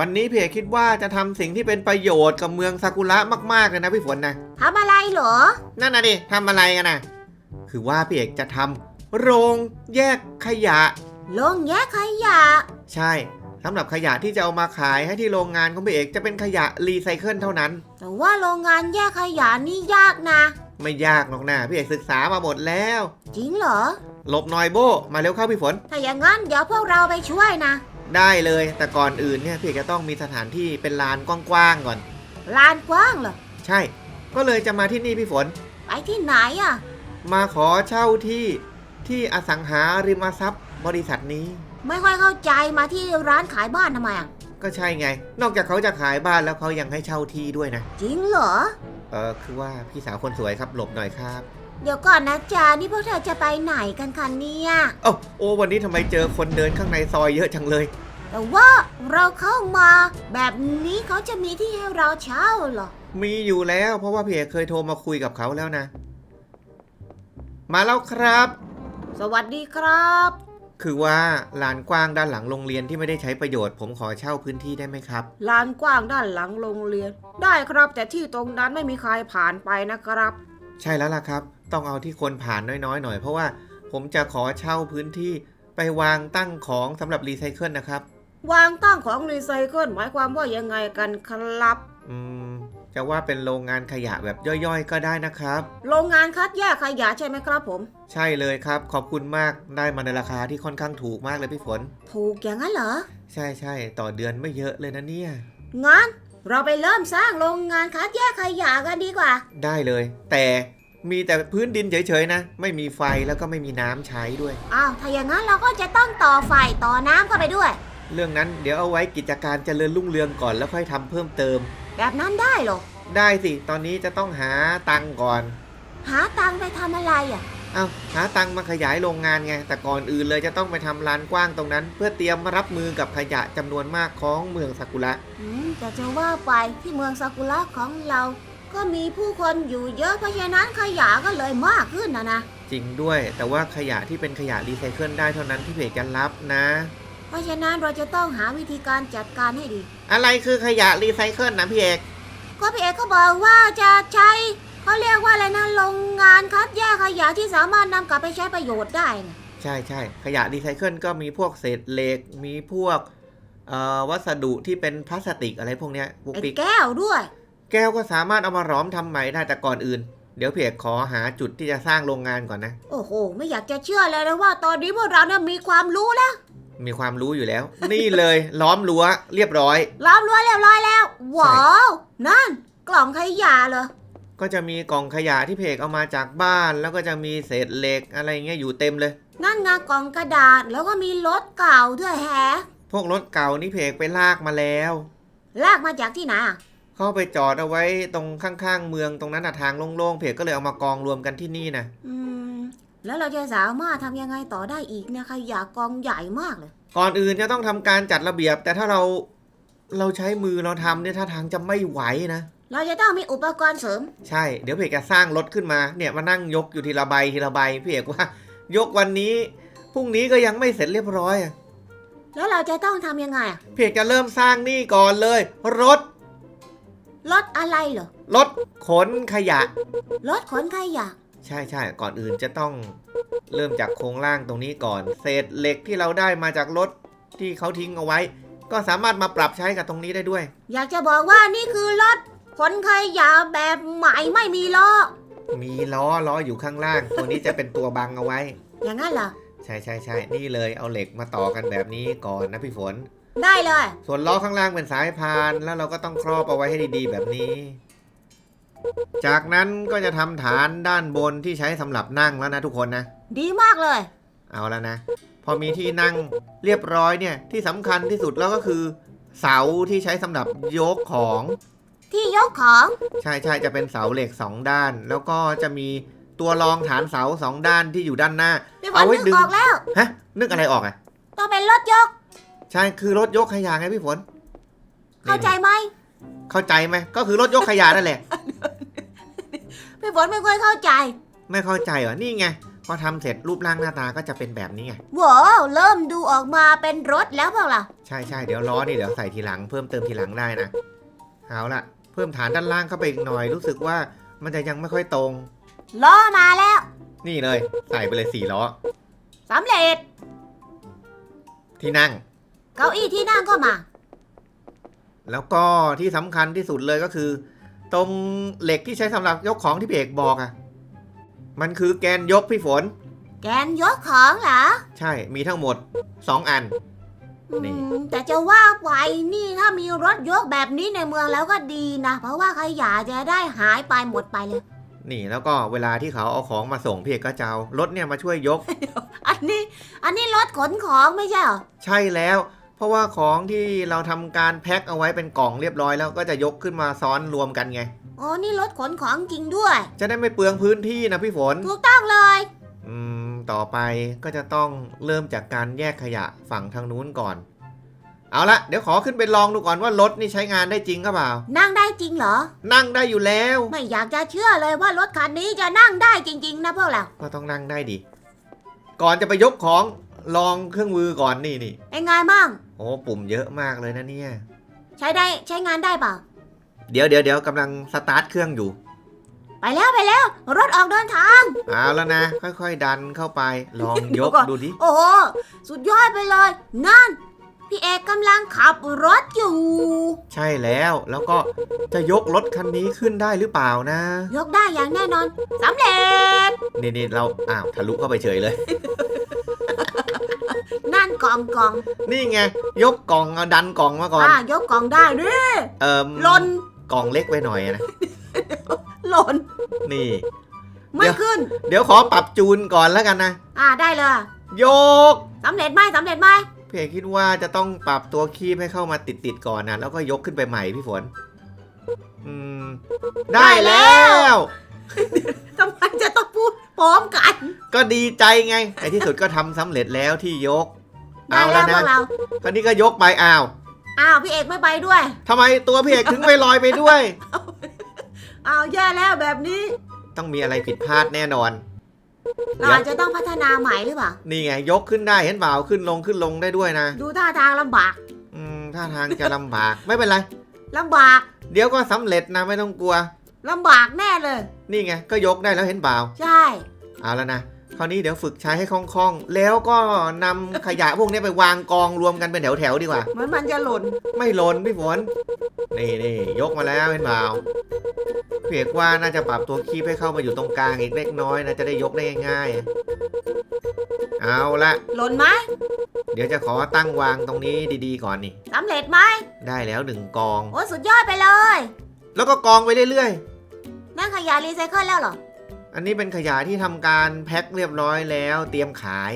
วันนี้พี่เอกคิดว่าจะทำสิ่งที่เป็นประโยชน์กับเมืองซากุระมากๆเลยนะพี่ฝนนะ ทำอะไรเหรอ นั่นนะดิทำอะไรกันนะคือว่าพี่เอกจะทำโรงแยกขยะ ลงแยกขยะ ใช่สำหรับขยะที่จะเอามาขายให้ที่โรงงานของพี่เอกจะเป็นขยะรีไซเคิลเท่านั้น แต่ว่าโรงงานแยกขยะนี่ยากนะ ไม่ยากหรอกนะพี่เอกศึกษามาหมดแล้ว จริงเหรอ หลบหน่อยโบมาเร็วเข้าพี่ฝน ถ้าอย่างนั้นเดี๋ยวพวกเราไปช่วยนะ ได้เลย แต่ก่อนอื่นเนี่ยพี่เอกจะต้องมีสถานที่เป็นลานกว้างๆก่อน ลานกว้างเหรอ ใช่ ก็เลยจะมาที่นี่พี่ฝน ไปที่ไหนอะ มาขอเช่าที่ที่อสังหาริมทรัพย์บริษัทนี้ ไม่ค่อยเข้าใจมาที่ร้านขายบ้านทำไมอะ ก็ใช่ไง นอกจากเขาจะขายบ้านแล้วเขายังให้เช่าที่ด้วยนะ จริงเหรอ เออคือว่าพี่สาวคนสวยครับหลบหน่อยครับ เดี๋ยวก่อนนะจ๊ะนี่พวกเธอจะไปไหนกันคะเนี่ยเอ้าโอ้วันนี้ทำไมเจอคนเดินข้างในซอยเยอะจังเลย แต่ว่าเราเข้ามาแบบนี้เขาจะมีที่ให้เราเช่าเหรอ มีอยู่แล้วเพราะว่าพี่เอกเคยโทรมาคุยกับเขาแล้วนะ มาแล้วครับ สวัสดีครับ คือว่าลานกว้างด้านหลังโรงเรียนที่ไม่ได้ใช้ประโยชน์ผมขอเช่าพื้นที่ได้ไหมครับ ลานกว้างด้านหลังโรงเรียน ได้ครับแต่ที่ตรงนั้นไม่มีใครผ่านไปนะครับ ใช่แล้วล่ะครับ ต้องเอาที่คนผ่านน้อยๆหน่อยเพราะว่าผมจะขอเช่าพื้นที่ไปวางตั้งของสำหรับรีไซเคิลนะครับ วางตั้งของรีไซเคิลหมายความว่ายังไงกันครับ อืม จะว่าเป็นโรงงานขยะแบบย่อยๆ ก็ได้นะครับ โรงงานคัดแยกขยะใช่ไหมครับผม ใช่เลยครับ ขอบคุณมากได้มาในราคาที่ค่อนข้างถูกมากเลยพี่ฝน ถูกอย่างนั้นเหรอ ใช่ใช่ต่อเดือนไม่เยอะเลยนะเนี่ยงั้นเราไปเริ่มสร้างโรงงานคัดแยกขยะกันดีกว่า ได้เลย แต่ มีแต่พื้นดินเฉยๆนะ ไม่มีไฟแล้วก็ไม่มีน้ำใช้ด้วย อ้าว ถ้าอย่างนั้นเราก็จะต้องต่อไฟต่อน้ำเข้าไปด้วย เรื่องนั้นเดี๋ยวเอาไว้กิจการเจริญรุ่งเรืองก่อนแล้วค่อยทำเพิ่มเติม แบบนั้นได้เหรอ ได้สิ ตอนนี้จะต้องหาตังค์ก่อน หาตังค์ไปทำอะไรอะ เอาหาตังค์มาขยายโรงงานไง แต่ก่อนอื่นเลยจะต้องไปทำลานกว้างตรงนั้น เพื่อเตรียมรับมือกับขยะจำนวนมากของเมืองซากุระ อืม แต่จะว่าไปที่เมืองซากุระของเรา ก็มีผู้คนอยู่เยอะเพราะฉะนั้นขยะก็เลยมากขึ้นนะนะ จริงด้วย แต่ว่าขยะที่เป็นขยะรีไซเคิลได้เท่านั้นที่เพจจะรับนะ เพราะฉะนั้นเราจะต้องหาวิธีการจัดการให้ดี อะไรคือขยะรีไซเคิลนะพี่เอก ก็พี่เอกก็บอกว่าจะใช้เขาเรียกว่าอะไรนะโรงงานคัดแยกขยะที่สามารถนำกลับไปใช้ประโยชน์ได้นะใช่ใช่ขยะรีไซเคิลก็มีพวกเศษเหล็ก มีพวกเอ่อวัสดุที่เป็นพลาสติกอะไรพวกเนี้ยพวกไอ้ปิกแก้วด้วย แก้วก็สามารถเอามาหลอมทำใหม่ได้แต่ก่อนอื่น เดี๋ยวพี่เอกขอหาจุดที่จะสร้างโรงงานก่อนนะ โอ้โห ไม่อยากจะเชื่อเลยนะว่าตอนนี้พวกเราเนี่ยมีความรู้แล้ว มีความรู้อยู่แล้ว นี่เลยล้อมรั้วเรียบร้อย ล้อมรั้วเรียบร้อยแล้ว ว้าว นั่น กล่องขยะเหรอ ก็จะมีกล่องขยะที่เพกเอามาจากบ้าน แล้วก็จะมีเศษเหล็กอะไรเงี้ยอยู่เต็มเลย นั่นไงกล่องกระดาษแล้วก็มีรถเก่าด้วยแฮะ พวกรถเก่านี่เพกไปลากมาแล้ว ลากมาจากที่ไหนอะ เข้าไปจอดเอาไว้ตรงข้างๆเมืองตรงนั้นอะทางโล่งๆเพกก็เลยเอามากองรวมกันที่นี่นะอืม แล้วเราจะสามารถทำยังไงต่อได้อีกเนี่ยขยะกองใหญ่มากเลย ก่อนอื่นจะต้องทำการจัดระเบียบ แต่ถ้าเราเราใช้มือเราทำเนี่ยท่าทางจะไม่ไหวนะ เราจะต้องมีอุปกรณ์เสริม ใช่ เดี๋ยวเพกจะสร้างรถขึ้นมาเนี่ยมานั่งยกอยู่ทีละใบทีละใบพี่เอกว่า ยกวันนี้พรุ่งนี้ก็ยังไม่เสร็จเรียบร้อยอะแล้วเราจะต้องทำยังไงอะเพกจะเริ่มสร้างนี่ก่อนเลย รถ รถอะไรเหรอ รถขนขยะ รถขนขยะ ใช่ใช่ก่อนอื่นจะต้องเริ่มจากโครงล่างตรงนี้ก่อน เศษเหล็กที่เราได้มาจากรถที่เขาทิ้งเอาไว้ ก็สามารถมาปรับใช้กับตรงนี้ได้ด้วย อยากจะบอกว่านี่คือรถขนขยะแบบใหม่ไม่มีล้อ มีล้อล้ออยู่ข้างล่าง ตัวนี้จะเป็นตัวบังเอาไว้ อย่างนั้นเหรอ ใช่ใช่ใช่นี่เลยเอาเหล็กมาต่อกันแบบนี้ก่อนนะพี่ฝน ได้เลย ส่วนล้อข้างล่างเป็นสายพานแล้วเราก็ต้องครอบเอาไว้ให้ดีๆ แบบนี้ จากนั้นก็จะทำฐานด้านบนที่ใช้สำหรับนั่งแล้วนะทุกคนนะ ดีมากเลย เอาแล้วนะ พอมีที่นั่งเรียบร้อยเนี่ย ที่สำคัญที่สุดแล้วก็คือ เสาที่ใช้สำหรับยกของ ที่ยกของ ใช่ใช่จะเป็นเสาเหล็กสองด้าน แล้วก็จะมีตัวรองฐานเสาสองด้านที่อยู่ด้านหน้า พี่ฝเอานไว้นึกดึง ออกแล้ว ฮะ นึกอะไรออกอะต้องเป็นรถยก ใช่คือรถยกขยะไงพี่ฝนเข้าใจไหมเข้าใจไหมก็คือรถยกขยะนั่นแหละ พี่ฝนไม่ค่อยเข้าใจ ไม่เข้าใจเหรอนี่ไงพอทำเสร็จรูปร่างหน้าตาก็จะเป็นแบบนี้ไงว้าวเริ่มดูออกมาเป็นรถแล้วเปล่าล่ะใช่ใช่เดี๋ยวล้อนี่เดี๋ยวใส่ทีหลังเพิ่มเติมทีหลังได้นะเอาละเพิ่มฐานด้านล่างเข้าไปอีกหน่อยรู้สึกว่ามันจะยังไม่ค่อยตรง ล้อมาแล้ว นี่เลย ใส่ไปเลยสี่ล้อสำเร็จ ที่นั่ง เก้าอี้ที่นั่งก็มา แล้วก็ที่สำคัญที่สุดเลยก็คือ ตรงเหล็กที่ใช้สำหรับยกของที่พี่เอกบอกอะมันคือแกนยกพี่ฝน แกนยกของเหรอใช่มีทั้งหมด 2 อัน นี่ อืมแต่จะว่าไปนี่ถ้ามีรถยกแบบนี้ในเมืองแล้วก็ดีนะ เพราะว่าขยะจะได้หายไปหมดไปเลย นี่แล้วก็เวลาที่เขาเอาของมาส่งพี่เอกก็จะเอารถเนี่ยมาช่วยยก อันนี้ อันนี้รถขนของไม่ใช่เหรอ ใช่แล้ว เพราะว่าของที่เราทำการแพ็คเอาไว้เป็นกล่องเรียบร้อยแล้วก็จะยกขึ้นมาซ้อนรวมกันไงอ๋อนี่รถขนของจริงด้วย จะได้ไม่เปลืองพื้นที่นะพี่ฝน ถูกต้องเลย อืม ต่อไปก็จะต้องเริ่มจากการแยกขยะฝั่งทางนู้นก่อน เอาละเดี๋ยวขอขึ้นไปลองดูก่อนว่ารถนี่ใช้งานได้จริงก็เปล่า นั่งได้จริงเหรอ นั่งได้อยู่แล้ว ไม่อยากจะเชื่อเลยว่ารถคันนี้จะนั่งได้จริง ๆ นะพวกเรา ก็ต้องนั่งได้ดิ ก่อนจะไปยกของลองเครื่องมือก่อนนี่นี่เป็นไงมั่ง โอ้ปุ่มเยอะมากเลยนะเนี่ย ใช้ได้ใช้งานได้เปล่า เดี๋ยวเดี๋ยวเดี๋ยวกำลังสตาร์ทเครื่องอยู่ ไปแล้วไปแล้ว รถออกเดินทาง เอาแล้วนะ ค่อยๆ ดันเข้าไป ลองเดี๋ยยวกก่อน ดูดิ โอ้โหสุดยอดไปเลย นั่น พี่เอกกำลังขับรถอยู่ ใช่แล้วแล้วก็จะยกรถคันนี้ขึ้นได้หรือเปล่านะ ยกได้อย่างแน่นอนสำเร็จ นี่นี่เราอ้าวทะลุเข้าไปเฉยเลย นั่นกล่องกล่องนี่ไงยกกล่องเอาดันกล่องมาก่อน อ่ายกกล่องได้ด้วยเอ่มหล่นกล่องเล็กไปหน่อยนะหล่นนี่ ไม่เดี๋ยว ขึ้น เดี๋ยวขอปรับจูนก่อนแล้วกันนะ อ่าได้เลยโยก สำเร็จไหมสำเร็จไหมพี่เอกคิดว่าจะต้องปรับตัวคีบให้เข้ามาติดติดๆก่อนนะแล้วก็ยกขึ้นไปใหม่พี่ฝน อืม ได้แล้ว ทำไมจะต้องพูด พร้อมกันก็ดีใจไงในที่สุดก็ทำสำเร็จแล้วที่ยก ได้เอาแล้แล้ววพวนะกเราคราวนี้ก็ยกไปอ้าวอ้าวพี่เอกไม่ไปด้วยทำไมตัวพี่เอกถึงไม่ลอยไปด้วย อ้าวแย่แล้วแบบนี้ ต้องมีอะไรผิดพลาดแน่นอน เราอาจจะต้องพัฒนาใหม่หรือเปล่า นี่ไงยกขึ้นได้เห็นเปล่าขึ้นลงขึ้นลงได้ด้วยนะดูท่าทางลำบากอืมท่าทางจะลำบากไม่เป็นไร ลำบาก เดี๋ยวก็สำเร็จนะไม่ต้องกลัว ลำบากแน่เลย นี่ไงก็ยกได้แล้วเห็นเปล่าใช่ เอาแล้วนะคราวนี้เดี๋ยวฝึกใช้ให้คล่องๆ แล้วก็นำขยะพวกนี้ไปวางกองรวมกันเป็นแถวๆดีกว่า เหมือนมันจะหล่นไม่หล่นพี่ฝนนี่นี่ยกมาแล้วเห็นเปล่าเพียกว่าน่าจะปรับตัวคีบให้เข้ามาอยู่ตรงกลางอีกเล็กน้อยนะจะได้ยกได้ง่ายๆเอาละหล่นไหมเดี๋ยวจะขอตั้งวางตรงนี้ดีๆก่อนนี่สำเร็จไหมได้แล้วหนึ่งกอง โอ้สุดยอดไปเลย แล้วก็กองไปเรื่อย นั่นขยะรีไซเคิลแล้วเหรอๆอันนี้เป็นขยะที่ทำการแพ็คเรียบร้อยแล้วเตรียมขาย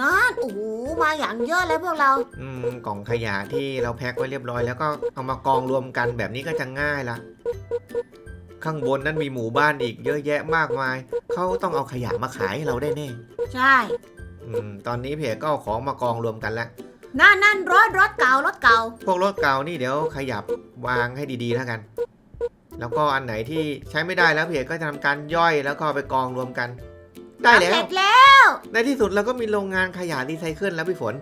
นั่นโอ้โหมาอย่างเยอะเลยพวกเรา อืมกล่องขยะที่เราแพ็คไว้เรียบร้อยแล้วก็เอามากองรวมกันแบบนี้ก็จะง่ายละข้างบนนั้นมีหมู่บ้านอีกเยอะแยะมากมาย เขาต้องเอาขยะมาขายให้เราได้แน่ใช่ อืมตอนนี้เพจก็เอาของมากองรวมกันแล้ว นั่นนั่นรถรถเก่ารถเก่า พวกรถเก่านี่เดี๋ยวขยับวางให้ดีๆแล้วกัน แล้วก็อันไหนที่ใช้ไม่ได้แล้วเพจก็จะทำการย่อยแล้วก็เอาไปกองรวมกัน ได้แล้สำวเร็จแล้ว ในที่สุดเราก็มีโรงงานขยะรีไซเคิลแล้วพี่ฝน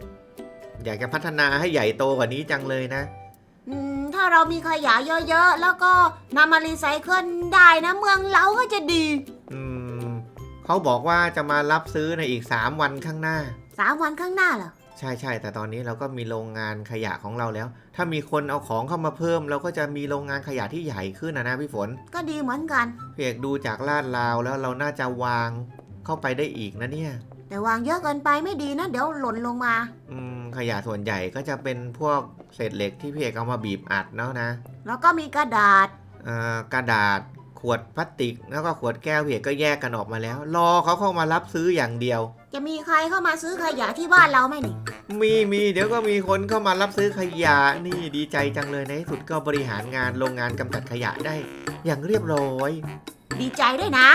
อยากจะพัฒนาให้ใหญ่โตกว่านี้จังเลยนะ อืม ถ้าเรามีขยะเยอะๆ แล้วก็นำมารีไซเคิลได้นะเมืองเราก็จะดี อืม เขาบอกว่าจะมารับซื้อในอีก 3 วันข้างหน้า สามวันข้างหน้าเหรอ ใช่ใช่แต่ตอนนี้เราก็มีโรงงานขยะของเราแล้ว ถ้ามีคนเอาของเข้ามาเพิ่ม เราก็จะมีโรงงานขยะที่ใหญ่ขึ้นนะนะพี่ฝนก็ดีเหมือนกันพี่เอกดูจากลาดราวแล้วเราน่าจะวางเข้าไปได้อีกนะเนี่ย แต่วางเยอะเกินไปไม่ดีนะเดี๋ยวหล่นลงมา อืมขยะส่วนใหญ่ก็จะเป็นพวกเศษเหล็กที่พี่เอกเอามาบีบอัดเนาะนะแล้วก็มีกระดาษเอ่อกระดาษขวดพลาสติก แล้วก็ขวดแก้วพี่เอกก็แยกกันออกมาแล้ว รอเขาเข้ามารับซื้ออย่างเดียว จะมีใครเข้ามาซื้อขยะที่บ้านเราไหมนี่ มีมีเดี๋ยวก็มีคนเข้ามารับซื้อขยะนี่ดีใจจังเลยในที่สุดก็บริหารงานโรงงานกำจัดขยะได้ อย่างเรียบร้อย ดีใจด้วยนะ